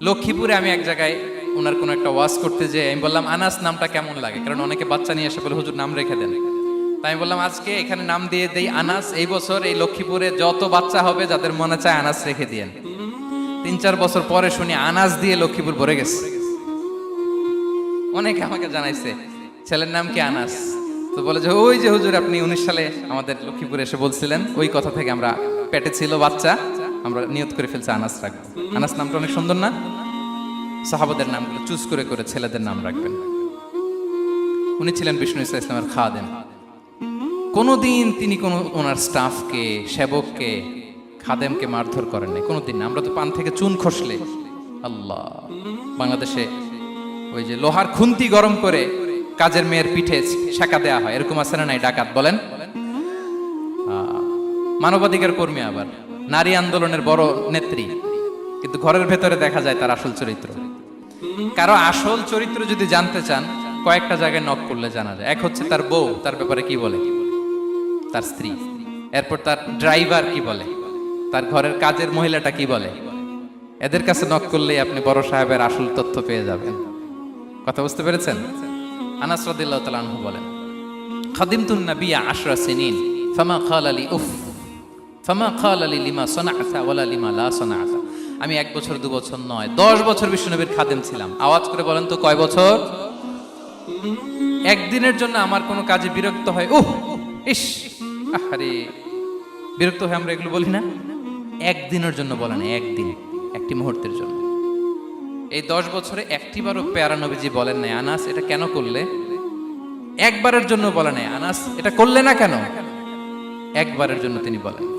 লক্ষ্মীপুরে আমি এক জায়গায় ওনার কোনো একটা ওয়াজ করতে যে আমি বললাম, আনাস, নামটা কেমন লাগে? কারণ অনেকে বাচ্চা নিয়ে এসে বলে, হুজুর, নাম রেখে দেন। তাই আমি বললাম, আজকে এখানে নাম দিয়ে দেই আনাস, এই বছর এই লক্ষ্মীপুরে যত বাচ্চা হবে, যাদের মনে চায় আনাস রেখে দিয়েন। তিন চার বছর পরে শুনি আনাস দিয়ে লক্ষ্মীপুর ভরে গেছে। অনেকে আমাকে জানাইছে, ছেলের নাম কি আনাস? তো বলে যে, ওই যে হুজুর, আপনি উনিশ সালে আমাদের লক্ষ্মীপুরে এসে বলছিলেন, ওই কথা থেকে আমরা পেটে ছিল বাচ্চা। আমরা নিয়ত করে ফেলছি আনাস রাখব। আনাস নামটা অনেক সুন্দর না? সাহাবাদের নামগুলো চুজ করে করে ছেলেদের নাম রাখবেন। উনি ছিলেন বিষ্ণু ইসা ইসলামের খাদেম। কোনোদিন তিনি কোনো ওনার স্টাফকে, সেবককে, খাদেমকে মারধর করেন নাই। কোনোদিন। আমরা তো পান থেকে চুন খসলে। আল্লাহ। বাংলাদেশে ওই যে লোহার খুন্তি গরম করে কাজের মেয়ের পিঠে শাকা দেয়া হয়। এরকম আছে না নাই ডাকাত বলেন? মানবাধিকার কর্মী আবার। নারী আন্দোলনের বড় নেত্রী। কিন্তু ঘরের ভেতরে দেখা যায় তার আসল চরিত্র। কারও আসল চরিত্র যদি জানতে চান, কয়েকটা জায়গায় নক করলে জানা যায়। এক হচ্ছে তার বউ, তার ব্যাপারে কি বলে? তার স্ত্রী। এরপর তার ড্রাইভার কি বলে? তার ঘরের কাজের মহিলাটা কি বলে? এদের কাছে নক করলেই আপনি বড় সাহেবের আসল তথ্য পেয়ে যাবেন। কথা বুঝতে পেরেছেন? আনাস তাআলা আনহু বলেন, খাদিমতুন নাবিয়া আশরা সিনিন, ফামা খাল আলী উফ। ফামা খাল আলী লিমা সনাআতা ওয়ালা লিমা লা সনাআতা। আমি এক বছর, দু বছর নয়, দশ বছর বিষ্ণুনবীর খাদেম ছিলাম। আওয়াজ করে বলেন তো কয় বছর? একদিনের জন্য আমার কোনো কাজে বিরক্ত হয়। উহ, ইস আরে বিরক্ত হয়ে আমরা এগুলো বলি না? একদিনের জন্য বলে না, একদিন, একটি মুহূর্তের জন্য। এই দশ বছরে একটিবারও পেয়ারা নবীজি বলেন নাই, আনাস, এটা কেন করলে? একবারের জন্য বলে নাই, আনাস, এটা করলে না কেন? একবারের জন্য তিনি বলেন।